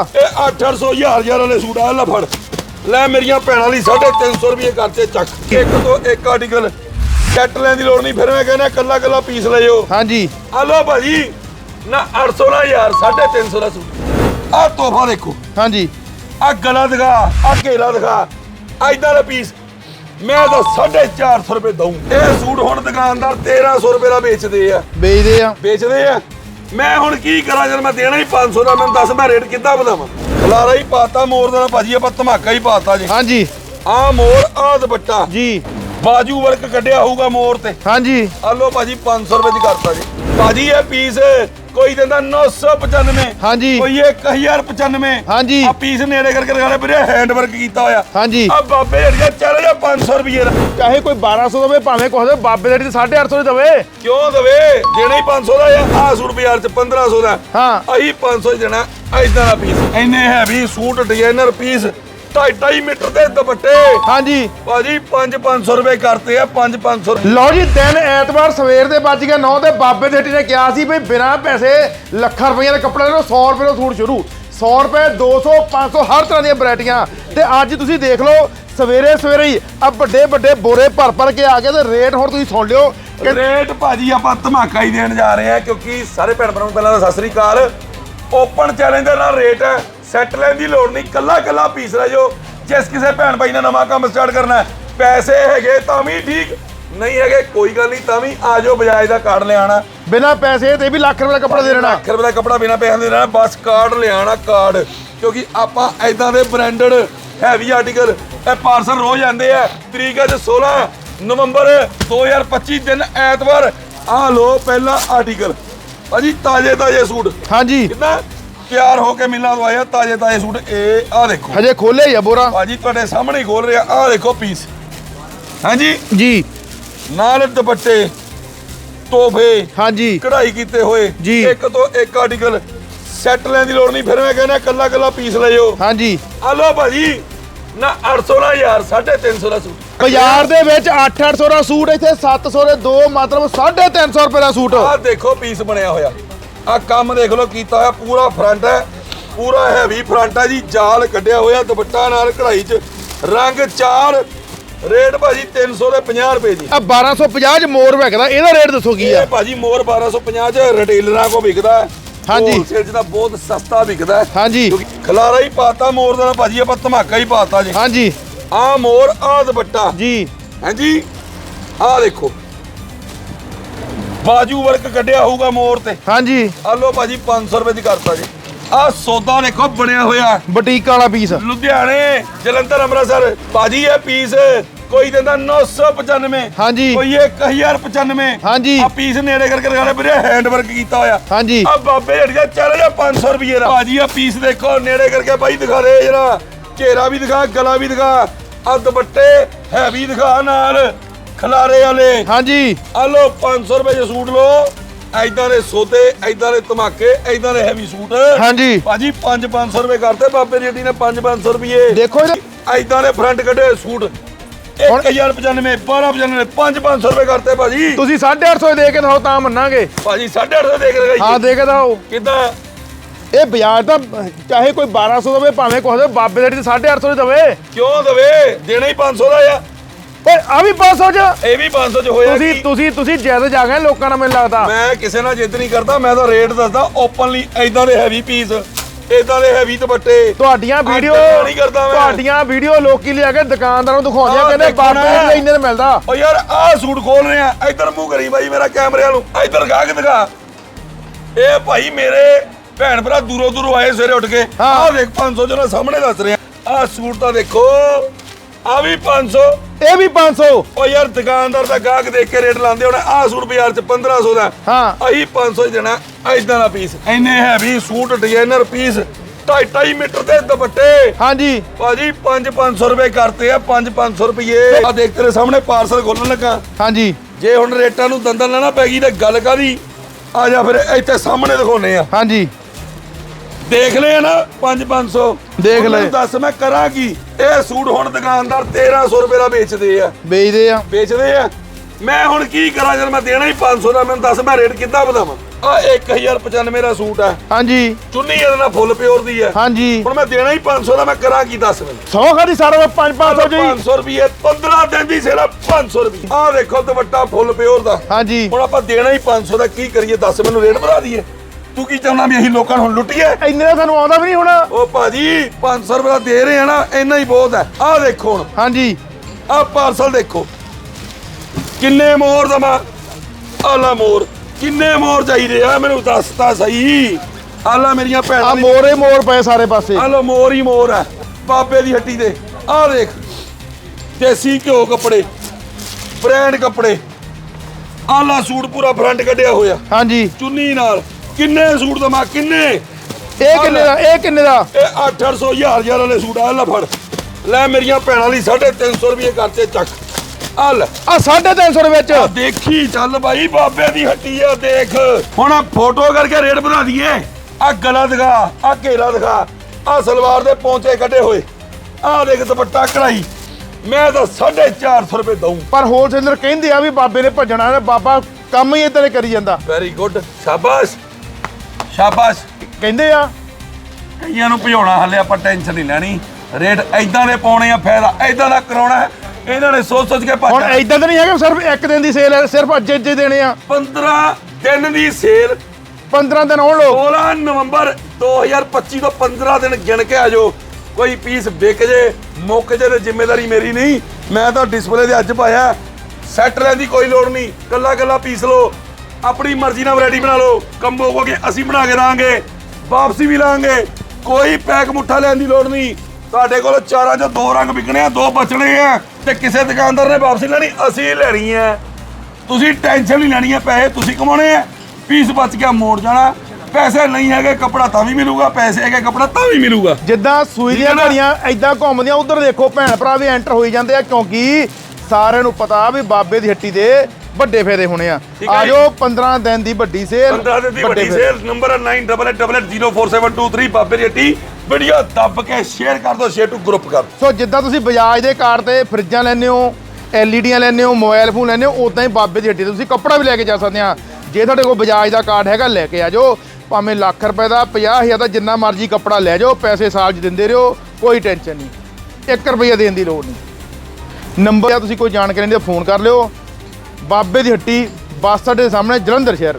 ਇਹ 800 ਹਜ਼ਾਰ ਹਜ਼ਾਰ ਵਾਲੇ ਸੂਟ ਆ ਲੈ ਫੜ। ਲੈ ਮੇਰੀਆਂ ਭੈਣਾਂ ਲਈ 350 ਰੁਪਏ ਕਰਤੇ ਚੱਕ। ਇੱਕ ਤੋਂ ਇੱਕ ਆਰਟੀਕਲ ਸੈੱਟ ਲੈਣ ਦੀ ਲੋੜ ਨਹੀਂ ਫਿਰ ਮੈਂ ਕਹਿੰਦਾ ਕੱਲਾ ਕੱਲਾ ਪੀਸ ਲੈ ਜਾਓ। ਹਾਂਜੀ। ਆ ਲੋ ਭਾਜੀ ਨਾ 800 ਨਾ ਯਾਰ 350 ਦਾ ਸੂਟ। ਆ ਤੋਹਫਾ ਦੇਖੋ। ਹਾਂਜੀ। ਆ ਗਲਾ ਦਿਖਾ ਆ ਘੇਰਾ ਦਿਖਾ ਐਦਾਂ ਦਾ ਪੀਸ ਮੈਂ ਤਾਂ 450 ਰੁਪਏ ਦਊਂ। ਇਹ ਸੂਟ ਹੁਣ ਦੁਕਾਨਦਾਰ 1300 ਰੁਪਏ ਦਾ ਵੇਚਦੇ ਆ। ਵੇਚਦੇ ਆ। ਵੇਚਦੇ ਆ। ਮੈਂ ਹੁਣ ਕੀ ਕਰਾਂ ਜਦ ਮੈਂ ਦੇਣਾ ਹੀ 500 ਦਾ ਮੈਨੂੰ ਦੱਸ ਮੈਂ ਰੇਟ ਕਿੱਦਾਂ ਵਧਾਵਾਂ? ਖਲਾਰਾ ਹੀ ਪਾਤਾ ਮੋਰ ਦਾ ਭਾਜੀ ਆਪਾਂ ਧਮਾਕਾ ਹੀ ਪਾਤਾ ਜੀ। ਹਾਂਜੀ। ਆ ਮੋਰ ਆ ਦੁਪੱਟਾ। ਜੀ। ਬਾਜੂ ਵਰਕ ਕੱਢਿਆ ਹੋਊਗਾ ਮੋਰ ਤੇ। ਹਾਂਜੀ। ਆ ਲੋ ਭਾਜੀ 500 ਰੁਪਏ ਦੀ ਕਰਤਾ ਜੀ। ਭਾਜੀ ਇਹ ਪੀਸ ਕੋਈ ਦਿੰਦਾ 995 ਹਾਂਜੀ। ਕੋਈ 1095 ਹਾਂਜੀ। ਆ ਪੀਸ ਨੇੜੇ ਕਰਕੇ ਦਿਖਾਣੇ ਵੀਰੇ ਹੈਂਡ ਵਰਕ ਕੀਤਾ ਹੋਇਆ। ਹਾਂਜੀ। ਆ ਬਾਬੇ ਅੜੀਆ ਚੱਲ ਜਾ 500 ਰੁਪਏ ਦਾ। ਚਾਹੇ ਕੋਈ 1200 ਦੇਵੇ ਭਾਵੇਂ ਕੁਛ ਦੇ ਬਾਬੇ ਦੇ 850 ਦੇ ਦੇਵੇ। ਕਿਉਂ ਦਵੇ? ਦੇਣਾ ਹੀ 500 ਦਾ ਆ ਆ ਸੂਟ ਬਾਜ਼ਾਰ ਚ 1500 ਦਾ। ਹਾਂ। ਅਹੀ 500 ਹੀ ਦੇਣਾ ਐਦਾਂ ਦਾ ਪੀਸ ਇੰਨੇ heavy suit designer piece 2.5 metre ਦੇ ਦੁਪੱਟੇ। ਹਾਂਜੀ। ਭਾਜੀ 5-500 ਰੁਪਏ ਕਰਤੇ ਆ 5-500 ਲਓ ਜੀ ਦਿਨ ਐਤਵਾਰ ਸਵੇਰ ਦੇ ਵੱਜ ਗਏ 9 ਤੇ ਬਾਬੇ ਦੇ ਨੇ ਕਿਹਾ ਸੀ ਵੀ ਬਿਨਾਂ ਪੈਸੇ ਲੱਖਾਂ ਰੁਪਈਆ ਦਾ ਕੱਪੜਾ ਲੈ ਲਓ 100 ਰੁਪਏ ਦਾ ਸੂਟ ਸ਼ੁਰੂ। 100 ਰੁਪਏ 200 500 ਹਰ ਤਰ੍ਹਾਂ ਦੀਆਂ ਵੈਰਾਈਟੀਆਂ। ਤੇ ਅੱਜ ਤੁਸੀਂ ਦੇਖ ਲਓ ਸਵੇਰੇ ਸਵੇਰੇ ਹੀ ਆ ਵੱਡੇ ਵੱਡੇ ਬੋਰੇ ਭਰ ਭਰ ਕੇ ਆ ਗਏ ਤੇ ਰੇਟ ਹੁਣ ਤੁਸੀਂ ਸੁਣ ਲਿਓ ਕਿ ਰੇਟ ਭਾਜੀ ਆਪਾਂ ਧਮਾਕਾ ਹੀ ਦੇਣ ਜਾ ਰਹੇ ਆ ਕਿਉਂਕਿ ਸਾਰੇ ਭੈਣ ਭਰਾਵਾਂ ਨੂੰ ਪਹਿਲਾਂ ਤਾਂ ਸਤਿ ਸ੍ਰੀ ਅਕਾਲ। ਓਪਨ ਚੈਲੰਜ ਦਾ ਨਾਲ ਰੇਟ ਹੈ। ਸੈੱਟ ਲੈਣ ਦੀ ਲੋੜ ਨਹੀਂ। ਕੱਲਾ ਕੱਲਾ ਪੀਸ ਲੈ ਜਾਓ। ਜਿਸ ਕਿਸੇ ਭੈਣ ਭਾਈ ਨੇ ਨਵਾਂ ਕੰਮ ਸਟਾਰਟ ਕਰਨਾ ਹੈ। ਪੈਸੇ ਹੈਗੇ ਤਾਂ ਵੀ ਠੀਕ ਨਹੀਂ ਹੈਗੇ ਕੋਈ ਗੱਲ ਨਹੀਂ ਤਾਂ ਵੀ ਆ ਜਾਓ ਬਜਾਜ ਦਾ ਕਾਰਡ ਲਿਆਣਾ ਬਿਨਾਂ ਪੈਸੇ ਤੇ ਵੀ ਲੱਖ ਰੁਪਏ ਦਾ ਕੱਪੜਾ ਦੇ ਦੇਣਾ। ਲੱਖ ਰੁਪਏ ਦਾ ਕੱਪੜਾ ਬਿਨਾ ਪੈਸਿਆਂ ਦੇ ਦੇਣਾ ਬਸ ਕਾਰਡ ਲਿਆਣਾ ਕਾਰਡ ਕਿਉਂਕਿ ਆਪਾਂ ਐਦਾਂ ਦੇ ਬ੍ਰਾਂਡਡ ਹੈਵੀ ਆਰਟੀਕਲ ਇਹ ਪਾਰਸਲ ਰੋਜ਼ ਆਉਂਦੇ ਆ। ਤਰੀਕ ਹੈ 16 ਨਵੰਬਰ 2025 ਦਿਨ ਐਤਵਾਰ। ਆ ਲੋ ਪਹਿਲਾ ਆਰਟੀਕਲ ਭਾਜੀ ਤਾਜੇ ਤਾਜੇ ਸੂਟ। ਹਾਂਜੀ। ਕਿੰਨਾ ਤਿਆਰ ਹੋ ਕੇ ਮਿਲਾਂ ਤੋਂ ਆਇਆ ਤਾਜੇ ਤਾਜੇ ਸੂਟ। ਇਹ ਆ ਦੇਖੋ। ਹਜੇ ਖੋਲੇ ਹੀ ਆ ਬੋਰਾ। ਭਾਜੀ ਤੁਹਾਡੇ ਸਾਹਮਣੇ ਹੀ ਖੋਲ ਰਿਹਾ। ਆ ਦੇਖੋ ਪੀਸ ਹਾਂਜੀ? ਜੀ। ਨਾਲ ਦੁਪੱਟੇ ਤੋਹਫੇ ਹਾਂਜੀ। ਕਢਾਈ ਕੀਤੇ ਹੋਏ। ਜੀ। ਇੱਕ ਤੋਂ ਇੱਕ ਆਰਟੀਕਲ ਸੈੱਟ ਲੈਣ ਦੀ ਲੋੜ ਨਹੀਂ। ਫਿਰ ਮੈਂ ਕਹਿੰਦਾ ਕੱਲਾ ਕੱਲਾ ਪੀਸ ਲੈ ਜਾਓ। ਹਾਂਜੀ। ਆ ਲੋ ਭਾਜੀ ਨਾ 800 ਨਾ ਯਾਰ 350 ਦਾ ਸੂਟ। ਬਾਜ਼ਾਰ ਦੇ ਵਿੱਚ 8-800 ਦਾ ਸੂਟ ਇੱਥੇ 700 ਦੇ ਦੋ ਮਤਲਬ 350 ਰੁਪਏ ਦਾ ਸੂਟ। ਆਹ ਦੇਖੋ ਪੀਸ ਬਣਿਆ ਹੋਇਆ। ਆ ਕੰਮ ਦੇਖ ਲਓ ਕੀਤਾ ਹੋਇਆ ਪੂਰਾ ਫਰੰਟ ਹੈ। ਪੂਰਾ ਹੈਵੀ ਫਰੰਟ ਹੈ ਜੀ। ਜਾਲ ਕੱਢਿਆ ਹੋਇਆ ਦੁਪੱਟਾ ਨਾਲ ਕਢਾਈ 'ਚ। ਰੰਗ ਚਾਰ ਰੇਟ ਭਾਜੀ 300 ਦੇ 50 ਰੁਪਏ ਜੀ ਆ 1250 ਚ ਮੋਰ ਵਿਕਦਾ ਇਹਦਾ ਰੇਟ ਦੱਸੋ ਕੀ ਆ? ਇਹ ਭਾਜੀ ਮੋਰ 1250 ਚ ਰਿਟੇਲਰਾਂ ਕੋ ਵਿਕਦਾ ਹੈ। ਹਾਂਜੀ। 'ਚ ਤਾਂ ਬਹੁਤ ਸਸਤਾ ਵਿਕਦਾ ਹੈ। ਹਾਂਜੀ। ਖਲਾਰਾ ਹੀ ਪਾਤਾ ਮੋਰ ਦਾ ਭਾਜੀ ਆਪਾਂ ਧਮਾਕਾ ਹੀ ਪਾਤਾ ਜੀ। ਹਾਂਜੀ। ਆ ਮੋਰ ਆ ਦੁਪੱਟਾ। ਜੀ। ਹਾਂਜੀ। ਆ ਦੇਖੋ। ਬਾਜੂ ਵਰਕ ਕੱਢਿਆ ਹੋਊਗਾ ਮੋਰ ਤੇ। ਹਾਂਜੀ। ਆ ਲੋ ਭਾਜੀ 500 ਰੁਪਏ ਦੀ ਕਰਤਾ ਜੀ ਆ ਸੌਦਾ ਦੇਖੋ ਬਣਿਆ ਹੋਇਆ। ਬੁਟੀਕ ਵਾਲਾ ਪੀਸ ਲੁਧਿਆਣੇ ਜਲੰਧਰ ਅੰਮ੍ਰਿਤਸਰ। ਭਾਜੀ ਇਹ ਪੀਸ ਕੋਈ ਦਿੰਦਾ 995 ਹਾਂਜੀ। ਕੋਈ 1095 ਹਾਂਜੀ। ਆ ਪੀਸ ਨੇੜੇ ਕਰਕੇ ਦਿਖਾਣੇ ਵੀਰੇ ਹੈਂਡ ਵਰਕ ਕੀਤਾ ਹੋਇਆ। ਹਾਂਜੀ। ਆ ਬਾਬੇ ਹੜੀਆ ਚੱਲ ਜਾ 500 ਰੁਪਏ ਦਾ। ਭਾਜੀ ਆ ਪੀਸ ਦੇਖੋ ਨੇੜੇ ਕਰਕੇ ਭਾਈ ਦਿਖਾ ਦੇ ਜਰਾ। ਘੇਰਾ ਵੀ ਦਿਖਾ ਗਲਾ ਵੀ ਦਿਖਾ। ਆ ਦੁਪੱਟੇ ਹੈਵੀ ਦਿਖਾ ਨਾਲ। ਖਲਾਰੇ ਵਾਲੇ। ਹਾਂਜੀ। ਆ ਲੋ 500 ਰੁਪਏ ਦੇ ਸੂਟ ਲੋ ਐਦਾਂ ਦੇ ਸੌਦੇ ਐਦਾਂ ਦੇ ਧਮਾਕੇ ਐਦਾਂ ਦੇ ਹੈਵੀ ਸੂਟ। ਹਾਂਜੀ। ਭਾਜੀ 5 500 ਰੁਪਏ ਕਰਤੇ ਬਾਬੇ ਜੀ ਨੇ 5 500 ਰੁਪਏ। ਦੇਖੋ ਐਦਾਂ ਦੇ ਫਰੰਟ ਕੱਢੇ ਹੋਏ ਸੂਟ। 1095 1295 5 500 ਰੁਪਏ ਕਰਤੇ ਭਾਜੀ। ਤੁਸੀਂ 850 ਦੇ ਕੇ ਦਿਖਾਓ ਤਾਂ ਮੰਨਾਂਗੇ। ਭਾਜੀ 850 ਦੇਖ ਰਹੇ ਹਾਂ ਦੇ ਕੇ ਦਿਖਾਓ। ਕਿਦਾਂ? ਇਹ ਬਾਜ਼ਾਰ ਤਾਂ ਚਾਹੇ ਕੋਈ 1200 ਦੇਵੇ ਭਾਵੇਂ ਦੇ ਬਾਬੇ ਦੇ 850 ਦੇ ਦੇਵੇ। ਕਿਉਂ ਦਵੇ? ਦੇਣਾ ਹੀ 500 ਦਾ ਆ। ਆ ਵੀ 500 ਚ ਇਹ ਵੀ 500 ਚ ਹੋਇਆ ਤੁਸੀਂ ਕੀ? ਤੁਸੀਂ ਤੁਸੀਂ ਜ਼ਿਆਦਾ ਜਾ ਗਏ ਲੋਕਾਂ ਨਾਲ ਮੈਨੂੰ ਲੱਗਦਾ ਮੈਂ ਕਿਸੇ ਨਾਲ ਜਿੱਦ ਨਹੀਂ ਕਰਦਾ ਮੈਂ ਤਾਂ ਰੇਟ ਦੱਸਦਾ ਓਪਨਲੀ ਐਦਾਂ ਦੇ ਹੈਵੀ ਪੀਸ ਐਦਾਂ ਦੇ ਹੈਵੀ ਦੁਪੱਟੇ ਤੁਹਾਡੀਆਂ ਵੀਡੀਓ ਨਹੀਂ ਕਰਦਾ ਮੈਂ। ਤੁਹਾਡੀਆਂ ਵੀਡੀਓ ਲੋਕੀ ਲਿਆ ਕੇ ਦੁਕਾਨਦਾਰਾਂ ਨੂੰ ਦਿਖਾਉਂਦੇ ਆ ਆਹ ਕਹਿੰਦੇ ਦੇਖੋ ਨਾ। ਇੰਨੇ ਦਾ ਮਿਲਦਾ ਓ ਯਾਰ ਆਹ ਸੂਟ ਖੋਲ ਰਹੇ ਆ ਇੱਧਰ ਮੂੰਹ ਕਰੀ ਬਾਈ ਮੇਰਾ ਕੈਮਰੇ ਨੂੰ ਇੱਧਰ ਗਾ ਕੇ ਦਿਖਾ ਇਹ ਭਾਈ ਮੇਰੇ ਭੈਣ ਭਰਾ ਦੂਰੋਂ ਦੂਰੋਂ ਆਏ ਸਵੇਰੇ ਉੱਠ ਕੇ ਹਾਂ। ਆਹ ਦੇਖ 500 ਜਿਹੜਾ ਸਾਹਮਣੇ ਦੱਸ ਰਿਹਾ ਆਹ ਸੂਟ ਤਾਂ ਦੇਖੋ ਆ ਵੀ 500 ਇਹ ਵੀ 500 ਓ ਯਾਰ ਦੁਕਾਨਦਾਰ ਦਾ ਗਾਹਕ ਦੇਖ ਕੇ ਰੇਟ ਲਾਉਂਦੇ ਹੋਣੇ ਆਹ ਸੂਟ ਬਾਜ਼ਾਰ 'ਚ 1500 ਦਾ। ਹਾਂ। ਅਹੀ 500 ਹੀ ਦੇਣਾ ਐਦਾਂ ਦਾ ਪੀਸ ਇੰਨੇ heavy suit designer piece 2.5 metre ਦੇ ਦੁਪੱਟੇ। ਹਾਂਜੀ। ਭਾਜੀ 5-500 ਰੁਪਏ ਕਰਤੇ ਆ 5-500 ਰੁਪਏ ਆ ਦੇਖ ਤੇਰੇ ਸਾਹਮਣੇ ਪਾਰਸਲ ਖੋਲਣ ਲੱਗਾ। ਹਾਂਜੀ। ਜੇ ਹੁਣ ਰੇਟਾਂ ਨੂੰ ਦੰਦਲ ਨਾ ਪੈ ਗਈ ਤੇ ਗੱਲ ਕਾਦੀ ਆ ਜਾ ਫਿਰ ਇੱਥੇ ਸਾਹਮਣੇ ਦਿਖਾਉਨੇ ਆ। ਹਾਂਜੀ। ਦੇਖ ਲਿਆ ਨਾ 5-500 ਦੇਖ ਲਏ। ਮੈਨੂੰ ਦੱਸ ਮੈਂ ਕਰਾਂ ਕੀ? ਇਹ ਸੂਟ ਹੁਣ ਦੁਕਾਨਦਾਰ 1300 ਰੁਪਏ ਦਾ ਵੇਚਦੇ ਆ। ਵੇਚਦੇ ਆ। ਵੇਚਦੇ ਆ। ਮੈਂ ਹੁਣ ਕੀ ਕਰਾਂ ਜਦ ਮੈਂ ਦੇਣਾ ਹੀ 500 ਦਾ ਮੈਨੂੰ ਦੱਸ ਮੈਂ ਰੇਟ ਕਿੱਦਾਂ ਵਧਾਵਾਂ? ਆ 1095 ਦਾ ਸੂਟ ਹੈ ਹਾਂਜੀ। ਚੁੰਨੀ ਇਹਦੇ ਨਾਲ ਫੁੱਲ ਪਿਓਰ ਦੀ ਹੈ ਹਾਂਜੀ। ਹੁਣ ਮੈਂ ਦੇਣਾ ਹੀ 500 ਦਾ ਮੈਂ ਕਰਾਂ ਕੀ ਦੱਸ ਮੈਨੂੰ? ਸੌ ਖਾਦੀ ਸਾਰਾ 5 500 ਜੀ। 500 ਰੁਪਏ 15 ਦਿਨ ਦੀ ਸੇਲ 500 ਰੁਪਏ। ਆ ਦੇਖੋ ਦੁਪੱਟਾ ਫੁੱਲ ਪਿਓਰ ਦਾ। ਹਾਂਜੀ। ਹੁਣ ਆਪਾਂ ਦੇਣਾ ਹੀ 500 ਦਾ ਕੀ ਕਰੀਏ? ਦੱਸ ਮੈਨੂੰ ਰੇਟ ਵਧਾ ਦਈਏ। ਤੂੰ ਕੀ ਚਾਹੁੰਦਾ ਵੀ ਅਸੀਂ ਲੋਕਾਂ ਨੂੰ ਹੁਣ ਲੁੱਟੀਏ? ਇੰਨੇ ਦਾ ਸਾਨੂੰ ਆਉਂਦਾ ਵੀ ਨਹੀਂ ਹੁਣ। ਉਹ ਭਾਜੀ 500 ਰੁਪਏ ਦਾ ਦੇ ਰਹੇ ਆ ਨਾ ਇੰਨਾ ਹੀ ਬਹੁਤ ਹੈ। ਆਹ ਦੇਖੋ ਹੁਣ। ਹਾਂਜੀ। ਆਹ ਪਾਰਸਲ ਦੇਖੋ। ਕਿੰਨੇ ਮੋਰ ਦਮਾ ਆਲਾ ਮੋਰ। ਕਿੰਨੇ ਮੋਰ ਚਾਹੀਦੇ ਆ ਮੈਨੂੰ ਦੱਸਤਾ ਸਹੀ। ਆਲਾ ਮੇਰੀਆਂ ਆ ਭੈਣਾਂ ਦੀ ਮੋਰੇ ਮੋਰ ਪਏ ਸਾਰੇ ਪਾਸੇ। ਆਲੋ ਮੋਰ ਹੀ ਮੋਰ ਹੈ। ਬਾਬੇ ਦੀ ਹੱਟੀ ਦੇ। ਆਹ ਦੇਖ। ਦੇਸੀ ਘਿਓ ਕੱਪੜੇ। ਬ੍ਰਾਂਡ ਕੱਪੜੇ। ਆਲਾ ਸੂਟ ਪੂਰਾ ਫਰੰਟ ਕੱਢਿਆ ਹੋਇਆ। ਹਾਂਜੀ। ਚੁੰਨੀ ਨਾਲ। ਕਿੰਨੇ ਸੂਟ ਦਮਾ ਕਿੰਨੇ? ਇਹ ਕਿੰਨੇ ਦਾ ਇਹ ਕਿੰਨੇ ਦਾ? ਇਹ 8-800 ਹਜ਼ਾਰ ਹਜ਼ਾਰ ਵਾਲੇ ਸੂਟ ਆ ਲੈ ਫੜ। ਲੈ ਮੇਰੀਆਂ ਭੈਣਾਂ ਲਈ 350 ਰੁਪਏ ਕਰਤੇ ਚੱਕ। ਆ ਲੈ। ਆ 350 ਦੇ ਵਿੱਚ? ਆ ਦੇਖੀ ਚੱਲ ਬਾਈ ਬਾਬੇ ਦੀ ਹੱਟੀ ਆ ਦੇਖ। ਹੁਣ ਆ ਫੋਟੋ ਕਰਕੇ ਰੇਟ ਵਧਾ ਦਈਏ। ਆ ਗਲਾ ਦਿਖਾ ਆ ਘੇਰਾ ਦਿਖਾ। ਆ ਸਲਵਾਰ ਦੇ ਪੌਂਚੇ ਕੱਢੇ ਹੋਏ। ਆ ਦੇਖ ਦੁਪੱਟਾ ਕਢਾਈ। ਮੈਂ ਤਾਂ 450 ਰੁਪਏ ਦਊਂ। ਪਰ ਹੋਲਸੇਲਰ ਕਹਿੰਦੇ ਆ ਵੀ ਬਾਬੇ ਨੇ ਭੱਜਣਾ ਬਾਬਾ ਕੰਮ ਹੀ ਇਦਾਂ ਕਰੀ ਜਾਂਦਾ। ਵੈਰੀ ਗੁੱਡ ਸ਼ਾਬਾਸ਼। ਸ਼ਾਬਾਸ਼। ਕਹਿੰਦੇ ਆ। ਕਈਆਂ ਨੂੰ ਭਜਾਉਣਾ ਹਲੇ ਆਪਾਂ ਟੈਨਸ਼ਨ ਨਹੀਂ ਲੈਣੀ। ਰੇਟ ਐਦਾਂ ਦੇ ਪਾਉਣੇ ਆ ਫਾਇਦਾ ਐਦਾਂ ਦਾ ਕਰਾਉਣਾ ਹੈ। ਇਹਨਾਂ ਨੇ ਸੋਚ ਸੋਚ ਕੇ ਹੁਣ ਇਦਾਂ ਤਾਂ ਨਹੀਂ ਹੈਗਾ ਸਿਰਫ ਇੱਕ ਦਿਨ ਦੀ ਸੇਲ ਹੈ ਸਿਰਫ ਅੱਜ ਅੱਜ ਹੀ ਦੇਣੇ ਆ। 15 ਦਿਨ ਦੀ ਸੇਲ। 15 ਦਿਨ ਆਉਣ ਲੋ 16 ਨਵੰਬਰ 2025 ਤੋਂ 15 ਦਿਨ ਗਿਣ ਕੇ ਆ ਜਾਓ। ਕੋਈ ਪੀਸ ਵਿਕ ਜੇ ਮੁੱਕ ਜੇ ਤੇ ਜ਼ਿੰਮੇਵਾਰੀ ਮੇਰੀ ਨਹੀਂ। ਮੈਂ ਤਾਂ ਡਿਸਪਲੇ ਦੇ ਅੱਜ ਪਾਇਆ। ਸੈੱਟ ਲੈਣ ਦੀ ਕੋਈ ਲੋੜ ਨਹੀਂ। ਕੱਲਾ ਕੱਲਾ ਪੀਸ ਲਓ। ਆਪਣੀ ਮਰਜ਼ੀ ਨਾਲ ਵੈਰਾਈਟੀ ਬਣਾ ਲਓ। ਕੰਬੋ ਕੋ ਕੇ ਅਸੀਂ ਬਣਾ ਕੇ ਦਾਂਗੇ। ਵਾਪਸੀ ਵੀ ਲਾਂਗੇ। ਕੋਈ ਪੈਕ ਮੁੱਠਾ ਲੈਣ ਦੀ ਲੋੜ ਨਹੀਂ। ਤੁਹਾਡੇ ਕੋਲ ਚਾਰਾਂ ਚੋਂ ਦੋ ਰੰਗ ਵਿਕਣੇ ਆ ਦੋ ਬਚਣੇ ਆ ਤੇ ਕਿਸੇ ਦੁਕਾਨਦਾਰ ਨੇ ਵਾਪਸੀ ਲੈਣੀ ਅਸੀਂ ਲੈਣੀ ਹੈ ਤੁਸੀਂ ਟੈਨਸ਼ਨ ਨਹੀਂ ਲੈਣੀ ਹੈ ਪੈਸੇ ਤੁਸੀਂ ਕਮਾਉਣੇ ਆ। ਪੀਸ ਬਚ ਗਿਆ ਮੋੜ ਜਾਣਾ। ਪੈਸੇ ਨਹੀਂ ਹੈਗੇ ਕਪੜਾ ਤਾਂ ਵੀ ਮਿਲੂਗਾ ਪੈਸੇ ਹੈਗੇ ਕਪੜਾ ਤਾਂ ਵੀ ਮਿਲੂਗਾ। ਜਿੱਦਾਂ ਸੂਈ ਦੀਆਂ? ਘੜੀਆਂ ਐਦਾਂ ਘੁੰਮਦੀਆਂ ਉਧਰ ਦੇਖੋ ਭੈਣ ਭਰਾ ਵੀ ਐਂਟਰ ਹੋਈ ਜਾਂਦੇ ਆ ਕਿਉਂਕਿ ਸਾਰਿਆਂ ਨੂੰ ਪਤਾ ਵੀ ਬਾਬੇ ਦੀ ਹੱਟੀ ਦੇ ਵੱਡੇ ਫੇਰੇ ਹੋਣੇ ਆ। ਹੈ ਆਜੋ 15 ਦਿਨ ਦੀ ਵੱਡੀ ਸੇਲ 15 ਦਿਨ ਦੀ ਵੱਡੀ। ਸੇਲ ਨੰਬਰ ਹੈ 9888047723 ਬਾਬੇ ਦੀ ਹੱਟੀ। ਵੀਡੀਓ ਦੱਬ ਕੇ ਸ਼ੇਅਰ ਕਰ ਦਿਓ ਸ਼ੇਅਰ ਟੂ ਗਰੁੱਪ ਕਰ। ਸੋ ਜਿੱਦਾਂ ਤੁਸੀਂ ਬਜਾਜ ਦੇ ਕਾਰਡ ਤੇ ਫਰਿੱਜਾਂ ਲੈਂਦੇ ਹੋ ਐਲਈਡੀਆਂ ਲੈਂਦੇ ਹੋ ਮੋਬਾਈਲ ਫੋਨ ਲੈਂਦੇ ਹੋ ਉਦਾਂ ਹੀ ਬਾਬੇ ਦੀ ਹੱਟੀ ਤੇ ਤੁਸੀਂ ਕੱਪੜਾ ਵੀ ਲੈ ਕੇ ਜਾ ਸਕਦੇ ਆ। ਜੇ ਤੁਹਾਡੇ ਕੋਲ ਬਜਾਜ ਦਾ ਕਾਰਡ ਹੈਗਾ ਲੈ ਕੇ ਆ ਜਾਓ। ਭਾਵੇਂ ਲੱਖ ਰੁਪਏ ਦਾ 50000 ਦਾ ਜਿੰਨਾ ਮਰਜ਼ੀ ਕੱਪੜਾ ਲੈ ਜਾਓ ਪੈਸੇ ਸਾਲ 'ਚ ਦਿੰਦੇ ਰਹੋ ਕੋਈ ਟੈਨਸ਼ਨ ਨਹੀਂ। 1 ਰੁਪਈਆ ਦੇਣ ਦੀ ਲੋੜ ਨਹੀਂ। ਨੰਬਰ ਆ ਤੁਸੀਂ ਕੋਈ ਜਾਣਕਾਰੀ ਲੈਣੀ ਤਾਂ ਫੋਨ ਕਰ ਲਿਓ। ਬਾਬੇ ਦੀ ਹੱਟੀ ਬੱਸ ਅੱਡੇ ਦੇ ਸਾਹਮਣੇ ਜਲੰਧਰ ਸ਼ਹਿਰ।